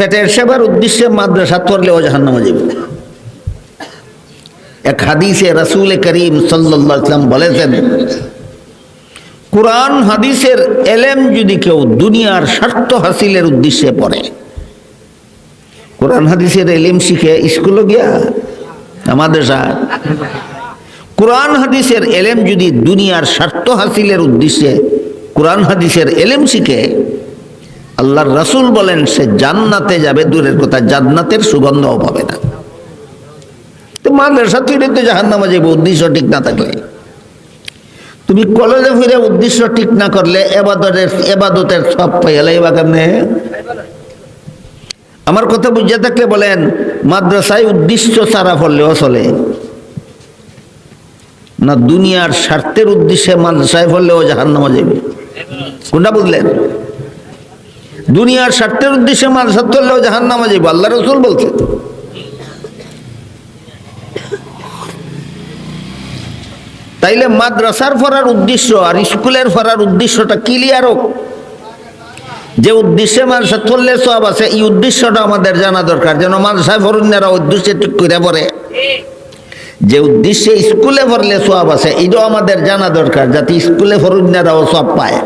পেটের সেবার উদ্দেশ্যে মাদ্রাসা পড়লেও জাহান্নামে যাবে। এক হাদিসে রাসূল করিম আলাইহি বলেছেন, কোরআন হাদিসের এলেম যদি কেউ দুনিয়ার স্বার্থ হাসিলের উদ্দেশ্যে পড়ে, কোরআন হাদিসের এলেম শিখে স্কুলে গিয়া আমাদের কোরআন হাদিসের এলেম যদি দুনিয়ার স্বার্থ হাসিলের উদ্দেশ্যে, কোরআন হাদিসের এলেম শিখে আল্লাহর রাসূল বলেন, সে জান্নাতে যাবে, দূরের কথা, জান্নাতের সুগন্ধও পাবে না। তো মাদ্রাসা তৈরি তো জাহান্নামে যাবে উদ্দেশ্য ঠিক না থাকলে। তুমি কলেজে ফিরে উদ্দেশ্য ঠিক না করলে, এবাদতের এবাদতের সব পাইলে এবার কেমনে? আমার কথা বুঝে থাকলে বলেন, মাদ্রাসায় উদ্দেশ্য সারা ফললেও চলে। না, দুনিয়ার স্বার্থের উদ্দেশ্যে মাদ্রাসায় ফললেও জাহান্নামা যাবে কোনটা বুঝলেন? দুনিয়ার স্বার্থের উদ্দেশ্যে মাদ্রাসা চললেও জাহান্নামা যাবে আল্লাহ রসুল বলছে। তাইলে মাদ্রাসার ফরার উদ্দেশ্য আর স্কুলের ফরার উদ্দেশ্যটা ক্লিয়ার হোক। যে উদ্দেশ্যে মাদ্রাসা চললে সব আছে, এই উদ্দেশ্যটা আমাদের জানা দরকার। যেন মাদ্রাসায় ফরুন্যারা উদ্দেশ্যে ঠিক করে পড়ে। যে উদ্দেশ্যে স্কুলে পড়লে সব আছে এটাও আমাদের জানা দরকার, যাতে স্কুলে ফরুন্যারাও সব পায়।